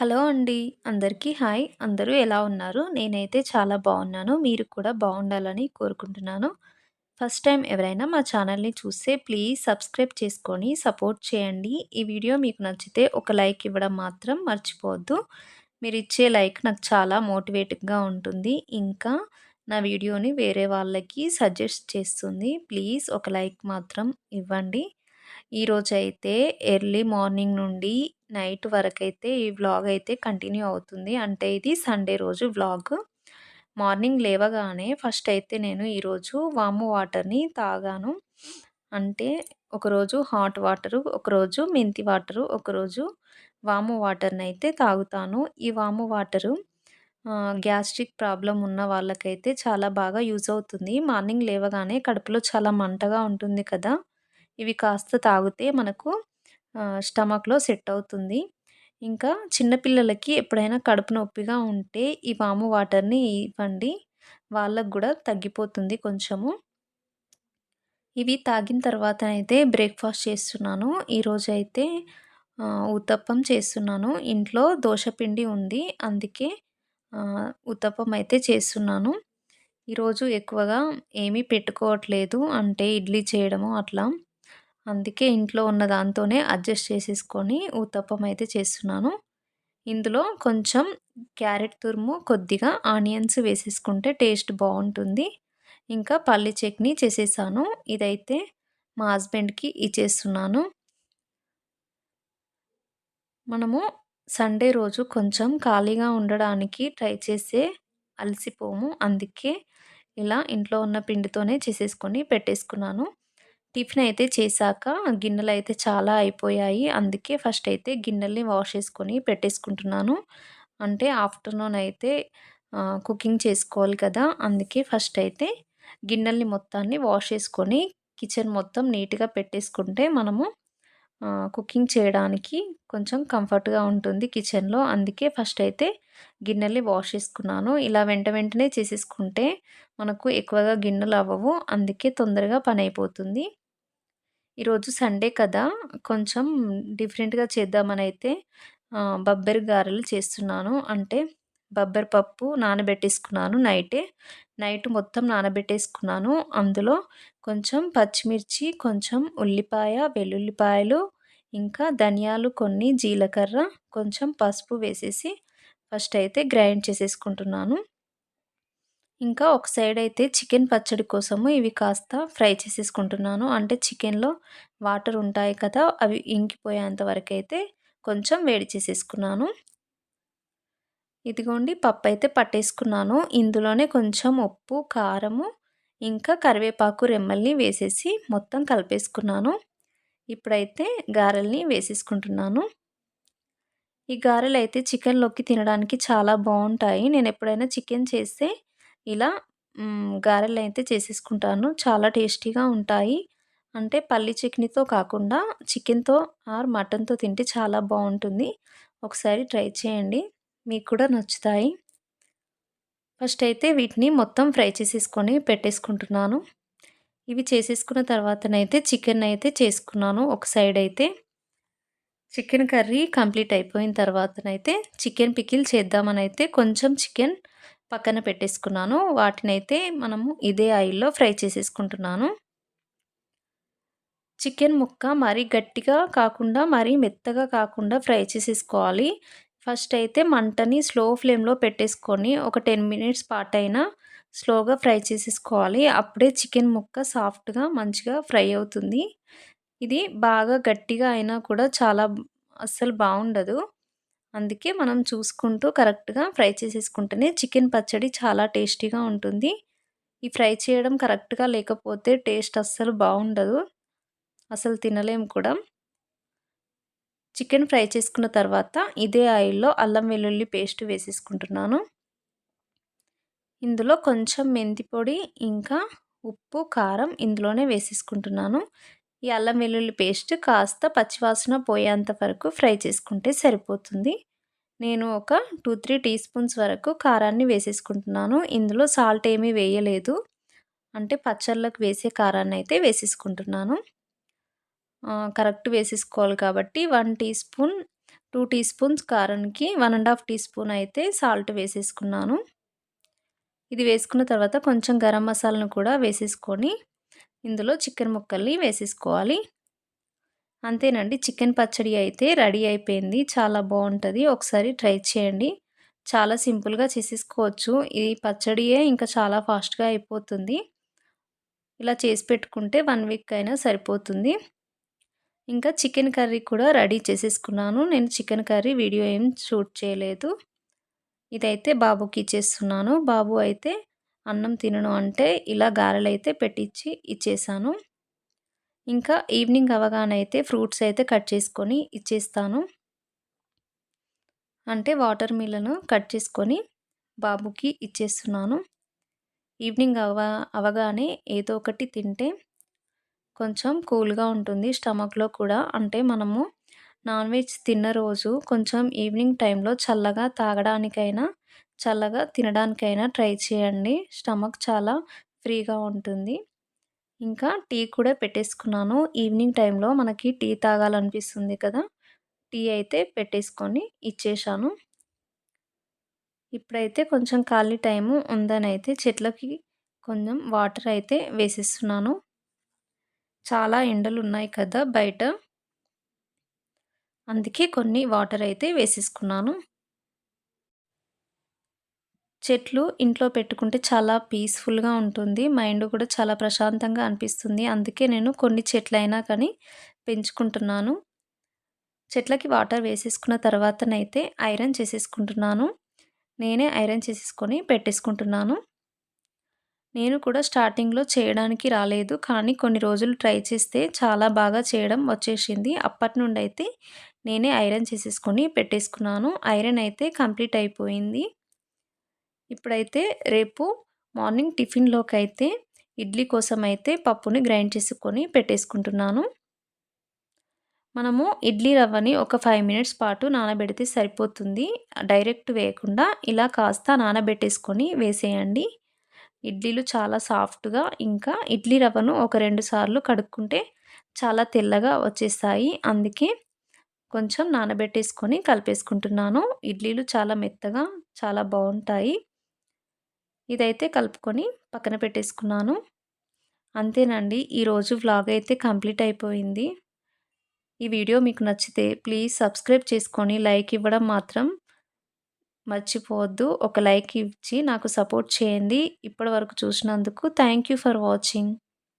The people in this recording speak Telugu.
హలో అండి. అందరికీ హాయ్. అందరూ ఎలా ఉన్నారు? నేనైతే చాలా బాగున్నాను మీరు కూడా బాగుండాలని కోరుకుంటున్నాను. ఫస్ట్ టైం ఎవరైనా మా ఛానల్‌ని చూస్తే ప్లీజ్ సబ్స్క్రైబ్ చేసుకొని సపోర్ట్ చేయండి. ఈ వీడియో మీకు నచ్చితే ఒక లైక్ ఇవ్వడం మాత్రం మర్చిపోవద్దు. మీరు ఇచ్చే లైక్ నాకు చాలా మోటివేటింగ్‌గా ఉంటుంది. ఇంకా నా వీడియోని వేరే వాళ్ళకి సజెస్ట్ చేస్తుంది. ప్లీజ్ ఒక లైక్ మాత్రం ఇవ్వండి. ఈరోజైతే ఎర్లీ మార్నింగ్ నుండి నైట్ వరకైతే ఈ వ్లాగ్ అయితే కంటిన్యూ అవుతుంది. అంటే ఇది సండే రోజు వ్లాగ్. మార్నింగ్ లేవగానే ఫస్ట్ అయితే నేను ఈరోజు వాము వాటర్‌ని తాగాను. అంటే ఒకరోజు హాట్ వాటరు, ఒకరోజు మెంతి వాటరు, ఒకరోజు వాము అయితే తాగుతాను. ఈ వాము వాటరు గ్యాస్ట్రిక్ ప్రాబ్లం ఉన్న వాళ్ళకైతే చాలా బాగా యూజ్ అవుతుంది. మార్నింగ్ లేవగానే కడుపులో చాలా మంటగా ఉంటుంది కదా! ఇవి కాస్త తాగితే మనకు స్టమక్‌లో సెట్ అవుతుంది. ఇంకా చిన్నపిల్లలకి ఎప్పుడైనా కడుపు నొప్పిగా ఉంటే ఈ వాము వాటర్‌ని ఇవ్వండి. వాళ్ళకు కూడా తగ్గిపోతుంది కొంచెము. ఇవి తాగిన తర్వాత అయితే బ్రేక్‌ఫాస్ట్ చేస్తున్నాను. ఈరోజు అయితే ఉత్తప్పం చేస్తున్నాను. ఇంట్లో దోశపిండి ఉంది. అందుకే ఉత్తప్పం అయితే చేస్తున్నాను. ఈరోజు ఎక్కువగా ఏమీ పెట్టుకోవట్లేదు. అంటే ఇడ్లీ చేయడము అట్లా. అందుకే ఇంట్లో ఉన్న దాంతోనే అడ్జస్ట్ చేసేసుకొని ఊతప్పం అయితే చేస్తున్నాను. ఇందులో కొంచెం క్యారెట్ తురుము, కొద్దిగా ఆనియన్స్ వేసేసుకుంటే టేస్ట్ బాగుంటుంది ఇంకా పల్లి చట్నీ చేసేసాను. ఇదైతే మా హస్బెండ్‌కి ఇచ్చేస్తున్నాను. మనము సండే రోజు కొంచెం ఖాళీగా ఉండడానికి ట్రై చేస్తే అలసిపోము. అందుకే ఇలా ఇంట్లో ఉన్న పిండితోనే చేసేసుకొని పెట్టేసుకున్నాను. టిఫిన్ అయితే చేశాక గిన్నెలు అయితే చాలా అయిపోయాయి. అందుకే ఫస్ట్ అయితే గిన్నెల్ని వాష్ చేసుకొని పెట్టేసుకుంటున్నాను. అంటే ఆఫ్టర్‌నూన్ అయితే కుకింగ్ చేసుకోవాలి కదా! అందుకే ఫస్ట్ అయితే గిన్నెల్ని మొత్తాన్ని వాష్ చేసుకొని కిచెన్ మొత్తం నీట్‌గా పెట్టేసుకుంటే మనము కుకింగ్ చేయడానికి కొంచెం కంఫర్ట్‌గా ఉంటుంది కిచెన్‌లో. అందుకే ఫస్ట్ అయితే గిన్నెల్ని వాష్ చేసుకున్నాను. ఇలా వెంట వెంటనే చేసేసుకుంటే మనకు ఎక్కువగా గిన్నెలు అవ్వవు. అందుకే తొందరగా పని అయిపోతుంది ఈరోజు సండే కదా! కొంచెం డిఫరెంట్‌గా చేద్దామనైతే అయితే బబ్బెర గారెలు చేస్తున్నాను. అంటే బబ్బర్ పప్పు నానబెట్టేసుకున్నాను నైటే. నైట్ మొత్తం నానబెట్టేసుకున్నాను. అందులో కొంచెం పచ్చిమిర్చి, కొంచెం ఉల్లిపాయ, వెల్లుల్లిపాయలు, ఇంకా ధనియాలు కొన్ని, జీలకర్ర, కొంచెం పసుపు వేసేసి ఫస్ట్ అయితే గ్రైండ్ చేసేసుకుంటున్నాను. ఇంకా ఒక సైడ్ అయితే చికెన్ పచ్చడి కోసము ఇవి కాస్త ఫ్రై చేసేసుకుంటున్నాను. అంటే చికెన్‌లో వాటర్ ఉంటాయి కదా! అవి ఇంకిపోయేంత వరకైతే కొంచెం వేడి చేసేసుకున్నాను. ఇదిగోండి పప్పు అయితే పట్టేసుకున్నాను. ఇందులోనే కొంచెం ఉప్పు, కారము, ఇంకా కరివేపాకు రెమ్మల్ని వేసేసి మొత్తం కలిపేసుకున్నాను. ఇప్పుడైతే గారెల్ని వేసేసుకుంటున్నాను. ఈ గారెలు అయితే చికెన్‌లోకి తినడానికి చాలా బాగుంటాయి నేను ఎప్పుడైనా చికెన్ చేస్తే ఇలా గారెలు అయితే చేసేసుకుంటాను. చాలా టేస్టీగా ఉంటాయి. అంటే పల్లి చట్నీతో కాకుండా చికెన్‌తో ఆర్ మటన్‌తో తింటే చాలా బాగుంటుంది ఒకసారి ట్రై చేయండి. మీకు కూడా నచ్చుతాయి. ఫస్ట్ అయితే వీటిని మొత్తం ఫ్రై చేసేసుకొని పెట్టేసుకుంటున్నాను. ఇవి చేసేసుకున్న తర్వాతనైతే చికెన్ అయితే చేసుకున్నాను ఒక సైడ్ అయితే. చికెన్ కర్రీ కంప్లీట్ అయిపోయిన తర్వాతనైతే చికెన్ పికిల్ చేద్దామనైతే కొంచెం చికెన్ పక్కన పెట్టేసుకున్నాను. వాటినైతే మనము ఇదే ఆయిల్‌లో ఫ్రై చేసేసుకుంటున్నాను. చికెన్ ముక్క మరీ గట్టిగా కాకుండా, మరీ మెత్తగా కాకుండా ఫ్రై చేసేసుకోవాలి. ఫస్ట్ అయితే మంటని స్లో ఫ్లేమ్‌లో పెట్టేసుకొని ఒక 10 మినిట్స్ పాటైనా స్లోగా ఫ్రై చేసేసుకోవాలి. అప్పుడే చికెన్ ముక్క సాఫ్ట్‌గా మంచిగా ఫ్రై అవుతుంది. ఇది బాగా గట్టిగా అయినా కూడా చాలా అస్సలు బాగుండదు అందుకే మనం చూసుకుంటూ కరెక్ట్‌గా ఫ్రై చేసేసుకుంటేనే చికెన్ పచ్చడి చాలా టేస్టీగా ఉంటుంది. ఈ ఫ్రై చేయడం కరెక్ట్‌గా లేకపోతే టేస్ట్ అస్సలు బాగుండదు అసలు తినలేము కూడా. చికెన్ ఫ్రై చేసుకున్న తర్వాత ఇదే ఆయిల్‌లో అల్లం వెల్లుల్లి పేస్ట్ వేసేసుకుంటున్నాను. ఇందులో కొంచెం మెంతి పొడి, ఇంకా ఉప్పు, కారం ఇందులోనే వేసేసుకుంటున్నాను. ఈ అల్లం వెల్లుల్లి పేస్ట్ కాస్త పచ్చివాసన పోయేంత వరకు ఫ్రై చేసుకుంటే సరిపోతుంది. నేను ఒక 2, 3 టీ స్పూన్స్ వరకు కారాన్ని వేసేసుకుంటున్నాను. ఇందులో సాల్ట్ ఏమీ వేయలేదు. అంటే పచ్చళ్ళకు వేసే కారాన్ని అయితే వేసేసుకుంటున్నాను. కరెక్ట్ వేసేసుకోవాలి కాబట్టి one teaspoon two teaspoons కారానికి one and half teaspoon అయితే సాల్ట్ వేసేసుకున్నాను ఇది వేసుకున్న తర్వాత కొంచెం గరం మసాలాను కూడా వేసేసుకొని ఇందులో చికెన్ ముక్కల్ని వేసేసుకోవాలి. అంతేనండి చికెన్ పచ్చడి అయితే రెడీ అయిపోయింది. చాలా బాగుంటుంది. ఒకసారి ట్రై చేయండి. చాలా సింపుల్గా చేసేసుకోవచ్చు. ఈ పచ్చడియే ఇంకా చాలా ఫాస్ట్గా అయిపోతుంది. ఇలా చేసి పెట్టుకుంటే వన్ వీక్ అయినా సరిపోతుంది. ఇంకా చికెన్ కర్రీ కూడా రెడీ చేసేసుకున్నాను. నేను చికెన్ కర్రీ వీడియో ఏం షూట్ చేయలేదు. ఇదైతే బాబుకి ఇచ్చేస్తున్నాను బాబు అయితే అన్నం తినను అంటే ఇలా గారెలైతే పెట్టించి ఇచ్చేసాను. ఇంకా ఈవినింగ్ అవగానే అయితే ఫ్రూట్స్ అయితే కట్ చేసుకొని ఇచ్చేస్తాను. అంటే వాటర్ మిల్లను కట్ చేసుకొని బాబుకి ఇచ్చేస్తున్నాను. ఈవినింగ్ అవ అవగానే ఏదో ఒకటి తింటే కొంచెం కూల్గా ఉంటుంది స్టమక్లో కూడా. అంటే మనము నాన్ వెజ్ తిన్న రోజు కొంచెం ఈవినింగ్ టైంలో చల్లగా తాగడానికైనా చల్లగా తినడానికైనా ట్రై చేయండి. స్టమక్ చాలా ఫ్రీగా ఉంటుంది. ఇంకా టీ కూడా పెట్టేసుకున్నాను. ఈవినింగ్ టైంలో మనకి టీ తాగాలనిపిస్తుంది కదా! టీ అయితే పెట్టేసుకొని ఇచ్చేసాను ఇప్పుడైతే కొంచెం ఖాళీ టైము ఉందని అయితే చెట్లకి కొంచెం వాటర్ అయితే వేసేస్తున్నాను. చాలా ఎండలు ఉన్నాయి కదా బయట. అందుకే కొన్ని వాటర్ అయితే వేసేసుకున్నాను. చెట్లు ఇంట్లో పెట్టుకుంటే చాలా పీస్ఫుల్గా ఉంటుంది. మైండ్ కూడా చాలా ప్రశాంతంగా అనిపిస్తుంది. అందుకే నేను కొన్ని చెట్లైనా కానీ పెంచుకుంటున్నాను. చెట్లకి వాటర్ వేసేసుకున్న తర్వాతనైతే ఐరన్ చేసేసుకుంటున్నాను. నేనే ఐరన్ చేసేసుకొని పెట్టేసుకుంటున్నాను. నేను కూడా స్టార్టింగ్లో చేయడానికి రాలేదు. కానీ కొన్ని రోజులు ట్రై చేస్తే చాలా బాగా చేయడం వచ్చేసింది. అప్పటి నుండి అయితే నేనే ఐరన్ చేసేసుకొని పెట్టేసుకున్నాను. ఐరన్ అయితే కంప్లీట్ అయిపోయింది. ఇప్పుడైతే రేపు మార్నింగ్ టిఫిన్లోకి అయితే ఇడ్లీ కోసం అయితే పప్పుని గ్రైండ్ చేసుకొని పెట్టేసుకుంటున్నాను. మనము ఇడ్లీ రవ్వని ఒక ఫైవ్ మినిట్స్ పాటు నానబెడితే సరిపోతుంది. డైరెక్ట్ వేయకుండా ఇలా కాస్త నానబెట్టేసుకొని వేసేయండి. ఇడ్లీలు చాలా సాఫ్ట్గా ఇంకా ఇడ్లీ రవ్వను ఒక రెండు సార్లు కడుక్కుంటే చాలా తెల్లగా వచ్చేస్తాయి. అందుకే కొంచెం నానబెట్టేసుకొని కలిపేసుకుంటున్నాను. ఇడ్లీలు చాలా మెత్తగా చాలా బాగుంటాయి. ఇదైతే కలుపుకొని పక్కన పెట్టేసుకున్నాను. అంతేనండి ఈరోజు వ్లాగ్ అయితే కంప్లీట్ అయిపోయింది. ఈ వీడియో మీకు నచ్చితే ప్లీజ్ సబ్స్క్రైబ్ చేసుకొని లైక్ ఇవ్వడం మాత్రం మర్చిపోవద్దు. ఒక లైక్ ఇచ్చి నాకు సపోర్ట్ చేయండి. ఇప్పటి వరకు చూసినందుకు థ్యాంక్ ఫర్ వాచింగ్.